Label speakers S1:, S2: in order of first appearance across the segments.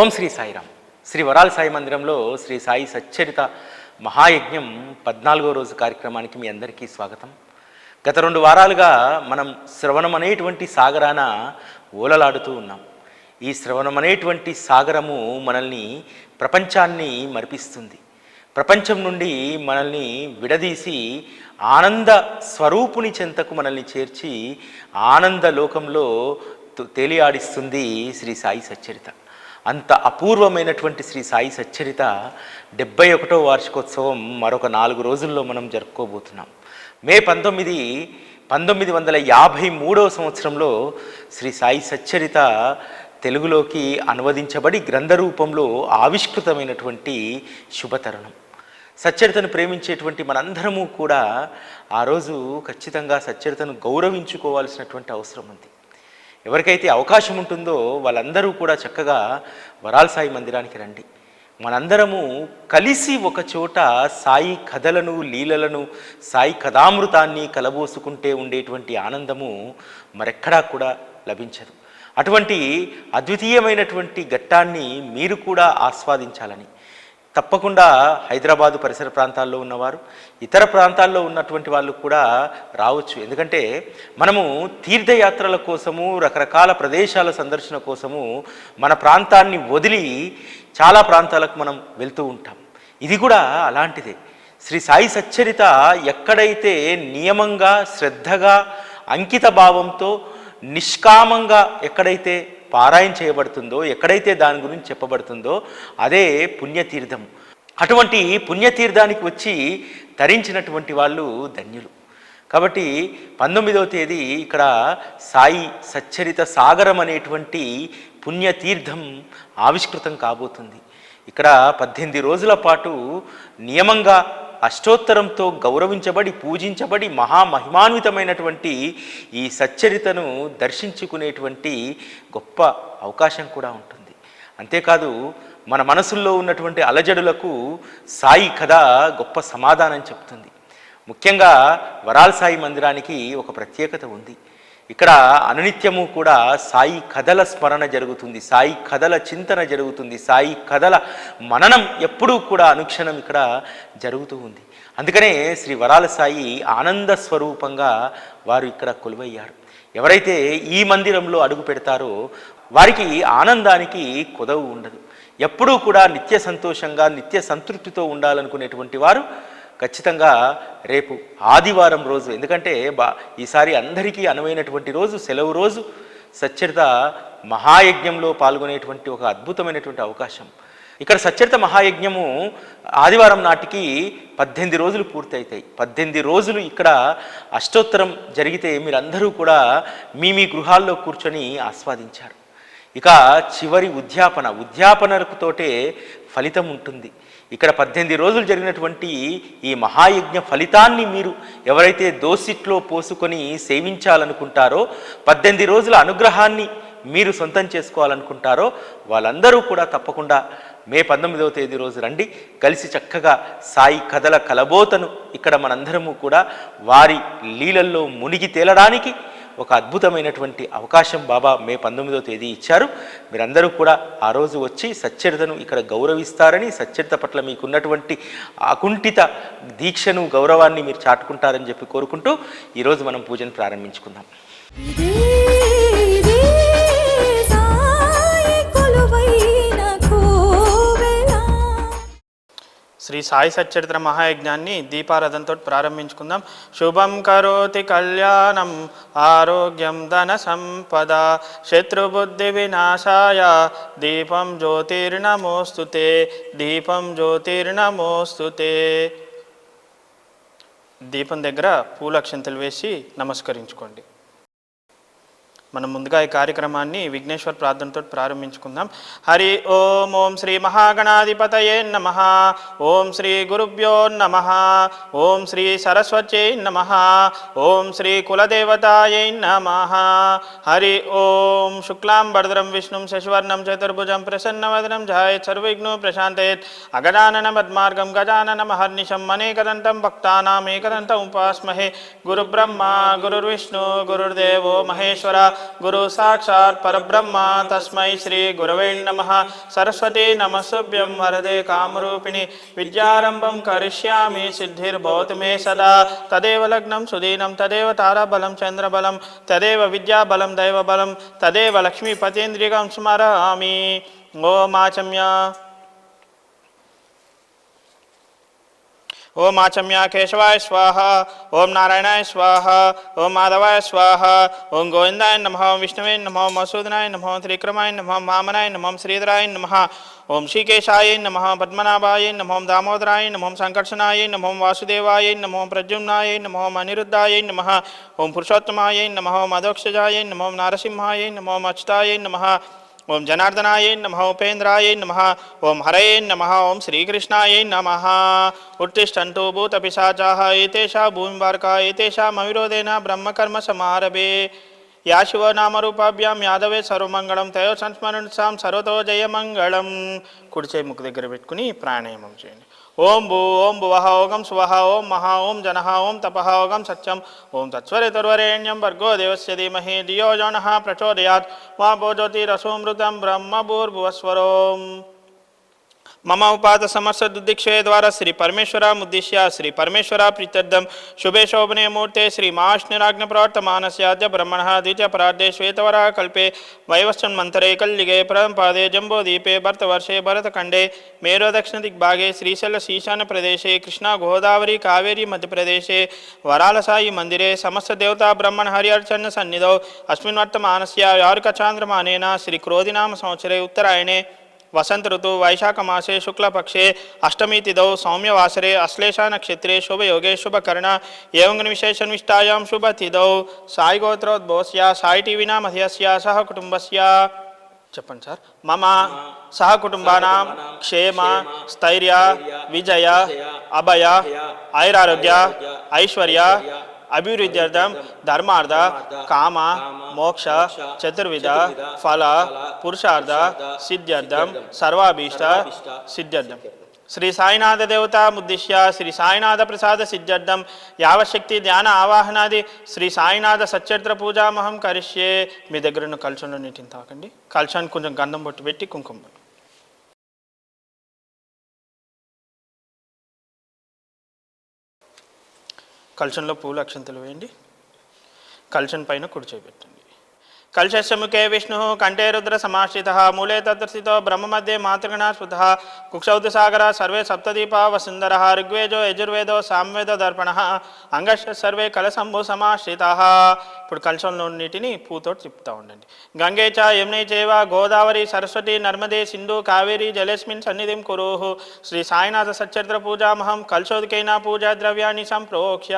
S1: ఓం శ్రీ సాయిరామ్ శ్రీ వరాల సాయి మందిరంలో శ్రీ సాయి సచ్చరిత మహాయజ్ఞం పద్నాలుగో రోజు కార్యక్రమానికి మీ అందరికీ స్వాగతం గత రెండు వారాలుగా మనం శ్రవణం అనేటువంటి సాగరాన ఓలలాడుతూ ఉన్నాం ఈ శ్రవణం అనేటువంటి సాగరము మనల్ని ప్రపంచాన్ని మరిపిస్తుంది ప్రపంచం నుండి మనల్ని విడదీసి ఆనంద స్వరూపుని చెంతకు మనల్ని చేర్చి ఆనంద లోకంలో తేలియాడిస్తుంది శ్రీ సాయి సచ్చరిత అంత అపూర్వమైనటువంటి శ్రీ సాయి సచ్చరిత డెబ్బై ఒకటో వార్షికోత్సవం మరొక నాలుగు రోజుల్లో మనం జరుపుకోబోతున్నాం మే పంతొమ్మిది పంతొమ్మిది వందల యాభై మూడవ సంవత్సరంలో శ్రీ సాయి సచ్చరిత తెలుగులోకి అనువదించబడి గ్రంథ రూపంలో ఆవిష్కృతమైనటువంటి శుభతరుణం సచ్చరితను ప్రేమించేటువంటి మనందరము కూడా ఆ రోజు ఖచ్చితంగా సచ్చరితను గౌరవించుకోవాల్సినటువంటి అవసరం ఉంది ఎవరికైతే అవకాశం ఉంటుందో వాళ్ళందరూ కూడా చక్కగా వరాల సాయి మందిరానికి రండి మనందరము కలిసి ఒక చోట సాయి కథలను లీలలను సాయి కథామృతాన్ని కలబోసుకుంటే ఉండేటువంటి ఆనందము మరెక్కడా కూడా లభించదు అటువంటి అద్వితీయమైనటువంటి ఘట్టాన్ని మీరు కూడా ఆస్వాదించాలని తప్పకుండా హైదరాబాదు పరిసర ప్రాంతాల్లో ఉన్నవారు ఇతర ప్రాంతాల్లో ఉన్నటువంటి వాళ్ళు కూడా రావచ్చు ఎందుకంటే మనము తీర్థయాత్రల కోసము రకరకాల ప్రదేశాల సందర్శన కోసము మన ప్రాంతాన్ని వదిలి చాలా ప్రాంతాలకు మనం వెళ్తూ ఉంటాం ఇది కూడా అలాంటిదే శ్రీ సాయి సచ్చరిత ఎక్కడైతే నియమంగా శ్రద్ధగా అంకిత భావంతో నిష్కామంగా ఎక్కడైతే పారాయణ చేయబడుతుందో ఎక్కడైతే దాని గురించి చెప్పబడుతుందో అదే పుణ్యతీర్థం అటువంటి పుణ్యతీర్థానికి వచ్చి తరించినటువంటి వాళ్ళు ధన్యులు కాబట్టి పంతొమ్మిదవ తేదీ ఇక్కడ సాయి సచ్చరిత సాగరం అనేటువంటి పుణ్యతీర్థం ఆవిష్కృతం కాబోతుంది ఇక్కడ పద్దెనిమిది రోజుల పాటు నియమంగా అష్టోత్తరంతో గౌరవించబడి పూజించబడి మహామహిమాన్వితమైనటువంటి ఈ సచ్చరితను దర్శించుకునేటువంటి గొప్ప అవకాశం కూడా ఉంటుంది అంతేకాదు మన మనసుల్లో ఉన్నటువంటి అలజడులకు సాయి కథ గొప్ప సమాధానం చెప్తుంది ముఖ్యంగా వరాల్ సాయి మందిరానికి ఒక ప్రత్యేకత ఉంది ఇక్కడ అనునిత్యము కూడా సాయి కథల స్మరణ జరుగుతుంది సాయి కథల చింతన జరుగుతుంది సాయి కథల మననం ఎప్పుడూ కూడా అనుక్షణం ఇక్కడ జరుగుతూ ఉంది అందుకనే శ్రీ వరాల సాయి ఆనంద స్వరూపంగా వారు ఇక్కడ కొలువయ్యారు ఎవరైతే ఈ మందిరంలో అడుగు పెడతారో వారికి ఆనందానికి కొదవు ఉండదు ఎప్పుడూ కూడా నిత్య సంతోషంగా నిత్య సంతృప్తితో ఉండాలనుకునేటువంటి వారు ఖచ్చితంగా రేపు ఆదివారం రోజు ఎందుకంటే బా ఈసారి అందరికీ అనువైనటువంటి రోజు సెలవు రోజు సచ్చరిత మహాయజ్ఞంలో పాల్గొనేటువంటి ఒక అద్భుతమైనటువంటి అవకాశం ఇక్కడ సచ్చరిత మహాయజ్ఞము ఆదివారం నాటికి పద్దెనిమిది రోజులు పూర్తయితాయి పద్దెనిమిది రోజులు ఇక్కడ అష్టోత్తరం జరిగితే మీరందరూ కూడా మీ మీ గృహాల్లో కూర్చొని ఆస్వాదించారు ఇక చివరి ఉద్యాపన తోటే ఫలితం ఉంటుంది ఇక్కడ పద్దెనిమిది రోజులు జరిగినటువంటి ఈ మహాయజ్ఞ ఫలితాన్ని మీరు ఎవరైతే దోసిట్లో పోసుకొని సేవించాలనుకుంటారో పద్దెనిమిది రోజుల అనుగ్రహాన్ని మీరు సొంతం చేసుకోవాలనుకుంటారో వాళ్ళందరూ కూడా తప్పకుండా మే పంతొమ్మిదవ తేదీ రోజు రండి కలిసి చక్కగా సాయి కథల కలబోతను ఇక్కడ మనందరము కూడా వారి లీలల్లో మునిగి తేలడానికి ఒక అద్భుతమైనటువంటి అవకాశం బాబా మే పంతొమ్మిదో తేదీ ఇచ్చారు మీరందరూ కూడా ఆ రోజు వచ్చి సచ్చరితను ఇక్కడ గౌరవిస్తారని సచ్చరిత పట్ల మీకున్నటువంటి అకుంఠిత దీక్షను గౌరవాన్ని మీరు చాటుకుంటారని చెప్పి కోరుకుంటూ ఈరోజు మనం పూజను ప్రారంభించుకుందాం శ్రీ సాయి సచ్చరిత్ర మహాయజ్ఞాన్ని దీపారథంతో ప్రారంభించుకుందాం శుభం కరోతి కళ్యాణం ఆరోగ్యం ధన సంపద శత్రుబుద్ధి వినాశాయ దీపం జ్యోతిర్నమోస్తుతే దీపం జ్యోతిర్నమోస్తుతే దీపం దగ్గర పూలక్షంతలు వేసి నమస్కరించుకోండి మనం ముందుగా ఈ కార్యక్రమాన్ని విఘ్నేశ్వర్ ప్రార్థనతో ప్రారంభించుకుందాం హరి ఓం ఓం శ్రీ మహాగణాధిపతయే నమ ఓం శ్రీ గురుభ్యో నమ ఓం శ్రీ సరస్వత్యై నమ ఓం శ్రీ కులదేవతాయై నమ హరి ఓం శుక్లాం భరద్రం విష్ణుం శశివర్ణం చతుర్భుజం ప్రసన్నవదనం జాయత్ సర్విఘ్ను ప్రశాంతయత్ అగజానన మద్మార్గం గజానన మహర్నిశం అనేకదంతం భక్తానామేకదంతం ఉపాస్మహే గురుబ్రహ్మ గురుర్విష్ణు గురుర్దేవో మహేశ్వర గురు సాక్షాత్ పరబ్రహ్మ తస్మై శ్రీ గురవే నమ సరస్వతి నమస్తుభ్యం వరదే కామరూపిణి విద్యారంభం కరిష్యామి సిద్ధిర్భవతు మే సదా తదేవ లగ్నం సుదీనం తదేవ తారాబలం చంద్రబలం తదేవ విద్యాబలం దైవబలం తదేవ లక్ష్మీపతేంద్రికం స్మరామి ఓ మాచమ్య ఓం ఆచమ్య కేశవాయ స్వాహ ఓం నారాయణాయ స్వాహ ఓం మాధవాయ స్వాహ ఓం గోవిందాయ నమ ఓం విష్ణువే నమ ఓం మసూదనాయ నమ ఓం త్రిక్రమాయ నమ ఓం వామనాయ నమ ఓం శ్రీధరాయ నమ ఓం శ్రీకేశాయ నమ పద్మనాభాయ నమ ఓం దామోదరాయ నమ ఓం సంకర్షణాయ నమ ఓం వాసుదేవాయ నమ ఓం ప్రద్యుమ్నాయ నమ ఓం అనిరుద్ధాయ నమ ఓం పురుషోత్తమాయ నమ ఓం అధోక్షజాయ నారసింహాయ నమ అచ్యుతాయ నమ ఓం జనార్దనాయ నమ ఉపేంద్రాయ నమ ఓం హరయే నమ ఓం శ్రీకృష్ణాయ నమ భూత భూతపిశాచా ఏతేషా భూమివార్కా ఏతేషా మవిరోధేన బ్రహ్మకర్మ సమారభే యా శివనామరూపాభ్యాం యాదవే సర్వమంగళం తయో సంస్మరణ సాం సర్వతో జయమంగళం కుడిచే ముక్కు దగ్గర పెట్టుకుని ప్రాణాయామం చేయండి ఓం భూ ఓం భువః ఓగం స్వహ ఓం మహా ఓం జనః ఓం తపః ఓగం సత్యం ఓం తత్స్వరితుర్వరేణ్యం భర్గో దేవస్య ధీమహి ధియో జనః ప్రచోదయాత్ మా భో జ్యోతిరసోమృతం బ్రహ్మభూర్భువస్వరోం मम द्वारा उपातसमर्षदुद्दीक्षयद्वारा श्रीपरमेश्वरामुद्दिश्य श्रीपरमेश्वराप्रीत्यर्थं शुभे शोभनीयमूर्ते श्रीमाष्णुराज्ञप्रवर्तमानस्याद्य ब्रह्मणः कल्पे श्वेतवराकल्पे वैवश्चन्मन्तरे कल्लिगे परम्पादे जम्बोदीपे भरतवर्षे भरतखण्डे मेरोदक्षिणदिग्भागे श्रीशैलशीशानप्रदेशे कृष्णागोदावरी कावेरी मध्यप्रदेशे वरालसायि मन्दिरे समस्तदेवता ब्रह्मणहरिहर्चन्नसन्निधौ अस्मिन् वर्तमानस्य यार्कचान्द्रमानेन श्रीक्रोधिनाम संवत्सरे उत्तरायणे వసంత ఋతువు వైశాఖమాసే శుక్లపక్షే అష్టమీతిథౌ సౌమ్యవాసరే అశ్లేషా నక్షత్రే శుభయోగే శుభకర్ణ ఏవంగనివిశేషన్విష్టాయాం శుభతిథౌ సాయి గోత్రోద్భోస్య సాయి టీవీనా మధ్యస్య సహ కుటుంబస్య చెప్పండి సార్ మమ సహ కుటుంబానా క్షేమ స్థైర్య విజయ అభయ ఐరారోగ్య ఐశ్వర్య అభివృద్ధి అర్థం ధర్మార్థ కామ మోక్ష చతుర్విధ ఫల పురుషార్థ సిద్ధ్యర్థం సర్వాభీష్ట సిద్ధ్యర్థం శ్రీ సాయినాథ దేవత దేవతాముద్దిశ్య శ్రీ సాయినాథ ప్రసాద సిద్ధ్యర్థం యావశక్తి ధ్యాన ఆవాహనాది శ్రీ సాయినాథ సచ్చరిత్ర పూజామహం కరిష్యే మీ దగ్గర కలుషన్లో నీటిని తాకండి కల్చాన్ని కొంచెం గంధం బొట్టు పెట్టి కుంకుమ కలశంలో పూలు అక్షంతలు వేయండి కల్చన్ పైన కుడి చేయి పెట్టండి कलशस्मुखे विष्णु कंठे रुद्रसमाश्रितः मूले तत्र स्थितो ब्रह्ममध्ये मातृगणः स्फुतः कुक्षौतसागरः सर्वे सप्तदीपा वसुन्धरः ऋग्वेदो యజుర్వేదో సామ్వేద దర్పణ అంగశ సర్వే కలశంభు సమాశ్రితా ఇప్పుడు కలశంలో నీటిని పూతో చెప్తా ఉండండి గంగే చ యమునే చేవ గోదావరి సరస్వతి నర్మదే సింధు కావేరి జలస్మిన్ సన్నిధిం కురు శ్రీ సాయినాథ సచ్చరిత్ర పూజామహం కలశోదికైన పూజా ద్రవ్యాన్ని సంప్రోక్ష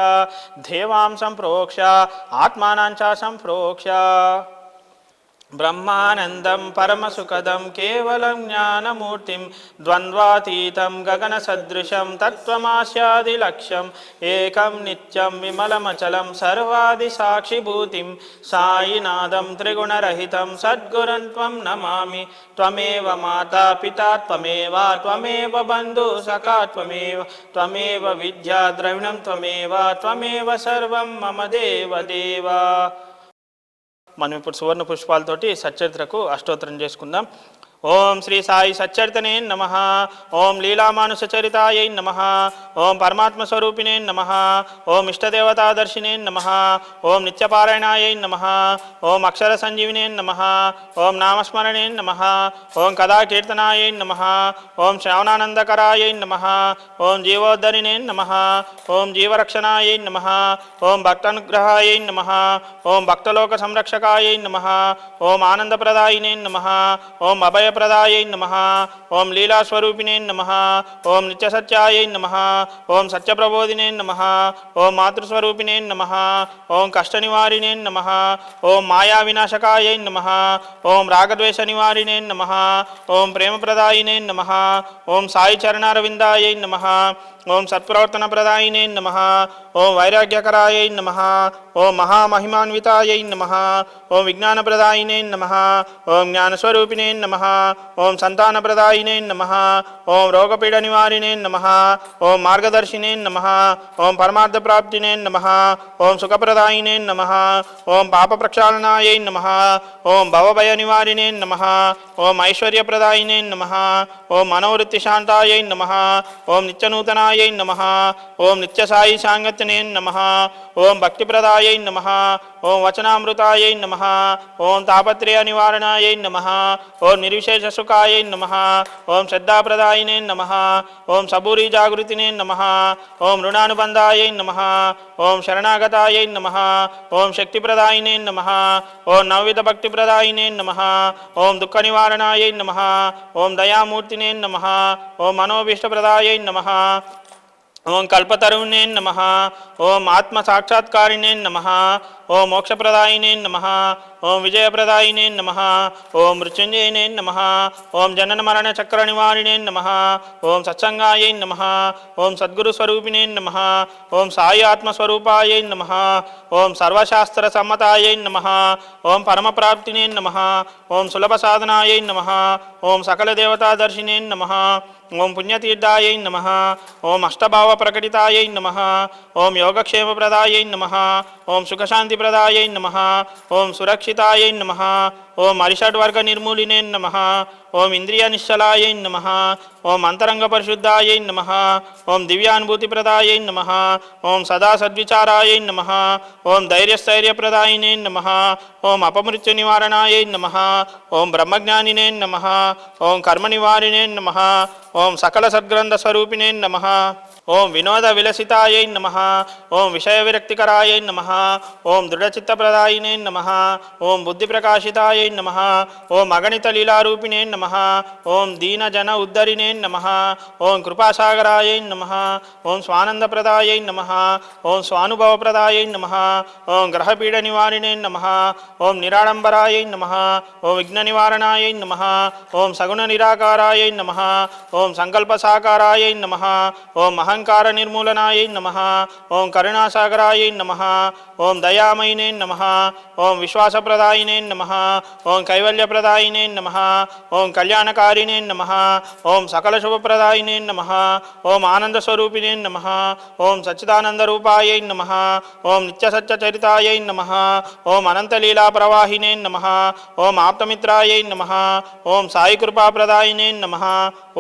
S1: దేవాంశం ప్రోక్ష ఆత్మానాంచ సంప్రోక్ష్య ब्रह्मानन्दं परमसुखदं केवलं ज्ञानमूर्तिं द्वन्द्वातीतं गगनसदृशं तत्त्वमास्यादिलक्ष्यम् एकं नित्यं विमलमचलं सर्वादिसाक्षिभूतिं सायिनादं त्रिगुणरहितं सद्गुणं त्वं नमामि त्वमेव मातापिता त्वमेव त्वमेव सखा त्वमेव त्वमेव विद्याद्रविणं त्वमेव त्वमेव सर्वं मम देवदेव మనం ఇప్పుడు సువర్ణ పుష్పాలతోటి సచరిత్రకు అష్టోత్తరం చేసుకుందాం ఓం శ్రీ సాయి సచ్చరితనే నమ ఓం లీలామానుసచరితాయై నమ ఓం పరమాత్మస్వరూపిణే నమ ఓం ఇష్టదేవతాదర్శినే నమ ఓం నిత్యపారాయణాయై నమ ఓం అక్షర సంజీవినే నమ ఓం నామస్మరణే నమ ఓం కథాకీర్తనాయై నమ ఓం శ్రవణానందకరాయై నమ ఓం జీవోద్ధరిణే నమ ఓం జీవరక్షణాయై నమ ఓం భక్తానుగ్రహాయై నమ ఓం భక్తలోక సంరక్షకాయై నమ ఓం ఆనందప్రదాయినే నమ ఓం అభయ అభయప్రదాయై నమ ఓం లీలాస్వరూపిణే నమ ఓం నిత్యసత్యాయై నమ ఓం సత్యప్రబోధినే నమ ఓం మాతృస్వరూపిణే నమ ఓం కష్టనివారిణే నమ ఓం మాయావినాశకాయై నమ ఓం రాగద్వేష నివారిణే నమ ఓం ప్రేమప్రదాయినే నమ ఓం సాయి చరణారవిందాయై నమ ఓం సత్ప్రవర్తన ప్రదాయినే నమ ఓం వైరాగ్యకరాయ నమ ఓం మహామహిమాన్వితాయై నమ ఓం విజ్ఞాన ప్రదాయనే నమ ఓం జ్ఞానస్వరూపిణే నమ ఓం సంతాన ప్రదాయనే నమ ఓం రోగపీడ నివారిణే నమ ఓం మార్గదర్శినే నమ ఓం పరమార్థ ప్రాప్తినే నమ ఓం సుఖప్రదాయనే నమ ఓం పాప ప్రక్షాళనాయ నమ ఓం భవభయ నివారిణే నమ ఓం ఐశ్వర్యప్రదాయినే నమ ఓం మనోవృత్తి శాంతాయ నమ ఓం నిత్యనూతనాయ నిత్యసాయై నమ ఓం నిత్యసాయి సాంగత్యనే నమ ఓం భక్తిప్రదాయై నమ ఓం వచనామృతాయై నమ ఓం తాపత్రయ నివారణాయై నమ ఓం నిర్విశేష సుఖాయై నమ ఓం శ్రద్ధాప్రదాయినే నమ ఓం సబూరి జాగృతినే నమ ఓం రుణానుబంధాయై నమ ఓం శరణాగతాయై నమ ఓం శక్తిప్రదాయినే నమ ఓం నవవిధ భక్తిప్రదాయినే నమ ఓం దుఃఖ నివారణాయై నమ ఓం దయామూర్తినే నమ ఓం మనోభీష్టప్రదాయై నమ ओं कल्पतरुणे नम ओं आत्मसाक्षात्कारिणे नम ఓం మోక్షప్రదాయినే నమ ఓం విజయప్రదాయినే నమ ఓం మృత్యుంజయనే నమ ఓం జనన మరణ చక్ర నివారిణే నమ ఓం సత్సంగాయ నమ ఓం సద్గురు స్వరూపిణే నమ ఓం సాయి ఆత్మస్వరూపాయ నమ ఓం సర్వశాస్త్ర సమ్మతాయ నమ ఓం పరమప్రాప్తినే నమ ఓం సులభ సాధనాయ నమ ఓం సకల దేవతాదర్శినే నమ ఓం పుణ్యతీర్థాయై నమ ఓం అష్టభావ ప్రకటితాయై నమ ఓం యోగక్షేమప్రదాయై నమ ఓం సుఖశాంతి ప్రదాయై నమ ఓం సురక్షితాయై నమ ఓం అరిషడ్వర్గ నిర్మూలినే నమ ఓం ఇంద్రియ నిశ్చలాయ నమ ఓం అంతరంగ పరిశుద్ధాయ నమ ఓం దివ్యానుభూతి ప్రదాయ నమ ఓం సదా సద్విచారాయ నమ ఓం ధైర్యస్థైర్యప్రదాయినే నమ ఓం అపమృత్యు నివారణాయ నమ ఓం బ్రహ్మజ్ఞానినే నమ ఓం కర్మ కర్మనివారిణే నమ ఓం సకల సద్గ్రంథ స్వరూపిణే నమ ఓం వినోద విలసితాయై నమ ఓం విషయ విరక్తికరాయై నమ ఓం దృఢచిత్తప్రదాయినే నమ ఓం బుద్ధిప్రకాశితాయై నమ ఓం అగణిత లీలారూపిణే నమ ఓం దీనజన ఉద్ధరిణే నమ ఓం కృపాసాగరాయై నమ ఓం స్వానందప్రదాయై నమ ఓం స్వానుభవప్రదాయై నమ ఓం గ్రహపీడ నివారిణే నమ ఓం నిరాడంబరాయై నమ ఓం విఘ్న నివారణాయై నమ ఓం సగుణ నిరాకారాయై నమ ఓం సంకల్పసాకారాయై నమ ఓం మహం అహంకార నిర్మూలనాయ నమ ఓం కరుణాసాగరాయ నమ ఓం దయామయనే నమ ఓం విశ్వాసప్రదాయనే నమ ఓం కైవల్యప్రదాయనే నమ ఓం కళ్యాణకారిణే నమ ఓం సకలశుభప్రదాయినే నమ ఓం ఆనందస్వరూపిణే నమ ఓం సచ్చిదానందరూపాయ నమ ఓం నిత్యసత్యచరితాయ నమ ఓం అనంతలీలా ప్రవాహినే నమ ఓం ఆప్తమిత్రాయ నమ ఓం సాయి కృపాప్రదాయనే నమ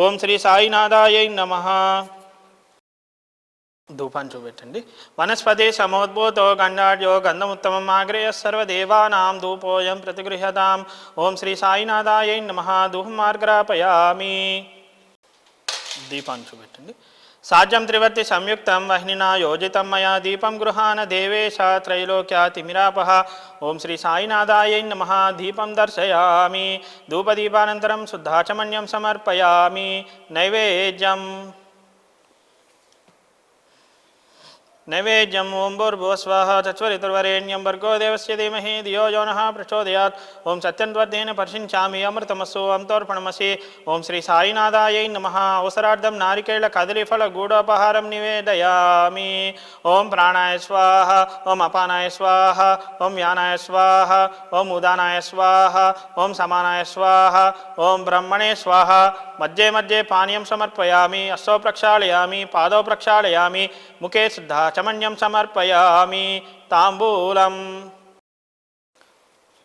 S1: ఓం శ్రీ సాయినాథాయ నమ ధూపాన్ని చూపెట్టండి వనస్పతి సమోద్భూతో గండాడ్యో గంధముత్తమం ఆగ్రేయ సర్వదేవానాం ధూపోయం ప్రతిగృహ్యతాం ఓం శ్రీ సాయినాథాయ నమ ధూహం మార్గ్రాపయామి దీపాన్ని చూపెట్టండి సాధ్యం త్రివర్తి సంయుక్తం వహ్నినా యోజితం మయా దీపం గృహాన దేవేశ త్రైలోక్యా తిమిరాపహ ఓం శ్రీ సాయినాథాయ నమ దీపం దర్శయామి ధూపదీపానంతరం శుద్ధాచమన్యం సమర్పయామి నైవేద్యం नैवेद्यम ओं भूर्भुव स्वाहा भर्गो देवस्य धीमहि धियो यो नः प्रचोदयात् ॐ सत्यन्त्वद्येन पर्शिञ्चामि अमृतमसु ॐ तोर्पणमसि ॐ श्रीसाईनाथायै नमः अवसरार्धं नारिकेलकदलीफलगूढोपहारं निवेदयामि ॐ प्राणाय स्वाहा ॐ अपानाय स्वाहा ॐ यानाय स्वाहा ॐ उदानाय स्वाहा ॐ समानाय स्वाहा ॐ ब्रह्मणे स्वाहा मध्ये मध्ये पानीयं समर्पयामि अश्वौ प्रक्षालयामि पादौ प्रक्षालयामि मुखे सिद्धा యాచమన్యం సమర్పయామి తాంబూలం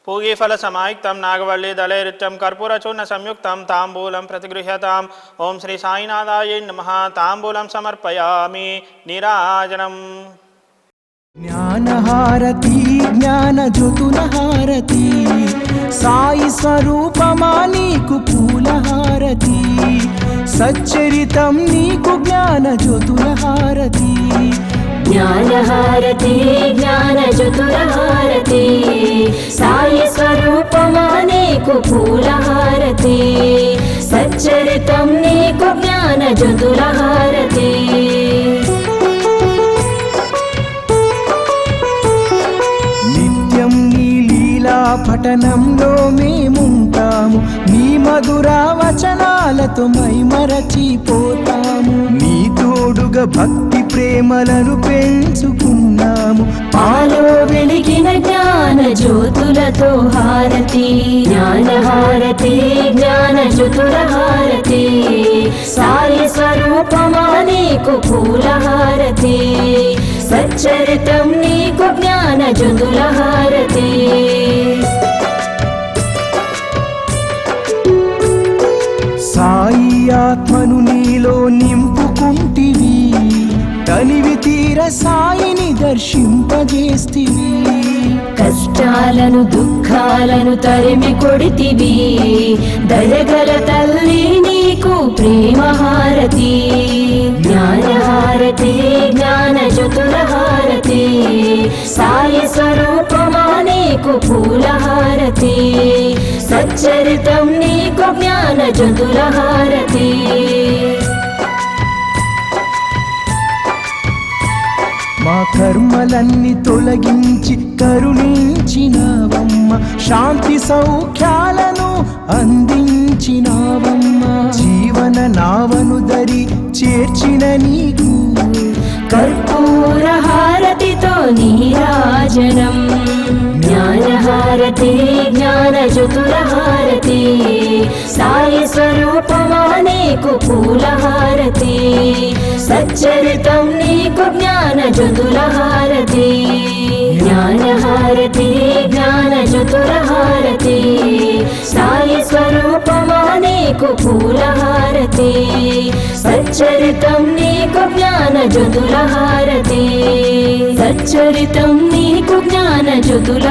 S1: పూగీఫల సమాయుక్తం నాగవల్లి దళైరుత్యం కర్పూరచూర్ణ సంయుక్తం తాంబూలం ప్రతిగృహ్యతాం ఓం శ్రీ సాయినాథాయ నమ తాంబూలం సమర్పయామి నిరాజనం
S2: జ్ఞానహారతి జ్ఞానజ్యోతులహారతి సాయి స్వరూపమా నీకు పూలహారతి సచ్చరితం నీకు జ్ఞానజ్యోతులహారతి ज्ञानहारती ज्ञानचतुरहारती सायस्वरूपमानेकु फूलहारती सच्चरितं नेकु ज्ञानचतुरहारती పఠనంలో మేముంటాము నీ మధుర వచనాలతో మై మరచిపోతాము తోడుగా భక్తి ప్రేమలను పెంచుకున్నాము ఆలో వెలిగిన జ్ఞాన జ్యోతులతో హారతి జ్ఞాన హారతి జ్ఞాన జ్యోతుల హారతి సాయి స్వరూపమా నీకు పూల హారతి సచ్చరితం నీకు జ్ఞాన జ్యోతుల హారతి హాయి ఆత్మను నీలో నింపుకుంటివి తనివి తీర సాయిని దర్శింపజేస్తివి కష్టాలను దుఃఖాలను తరిమి కొడితివి దయగల తల్లి प्रेमहारती ज्ञानहारती ज्ञानचतुरहारती सायस्वरूपमानेकु फूलहारती सच्चरितं नीकु ज्ञानचतुरहारती మా కర్మలన్నీ తొలగించి కరుణించినావమ్మ శాంతి సౌఖ్యాలను అందించినావమ్మ మన నావను దరి చేర్చిన నీకు కర్పూరహారతితో నీరాజనం జ్ఞానహారతి జ్ఞానజుతులహారతి సాయి స్వరూపమా నీకు పూలహారతి సచ్చరితం నీకు జ్ఞానజుతులహారతి జ్ఞానహారతి జ్ఞానజుతులహారతి సాయి స్వరూపమా నీకు పూలహారతి సచ్చరితం నీకు జ్ఞాన జుదుల సచ్చరితం నీకు జ్ఞాన జుదుల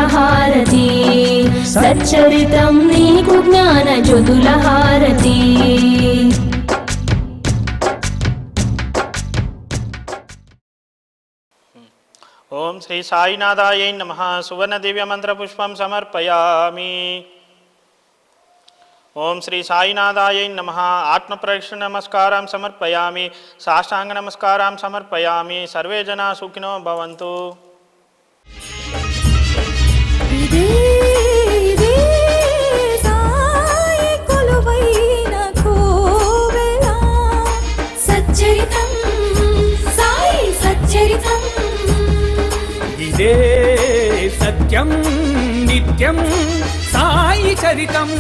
S2: సచ్చరితం నీకు జ్ఞాన జుదుల
S1: ఓం శ్రీ సాయినాథాయ నమ సువర్ణ దివ్య మంత్ర పుష్పం సమర్పయామి ఓం శ్రీ సాయినాథాయ నమ ఆత్మ ఆత్మప్రక్ష నమస్కారం సమర్పయామి సాష్టాంగ నమస్కారం సమర్పయామి సర్వే జనా సుఖినో భవంతు
S2: సత్యం నిత్యం సాయి చరితం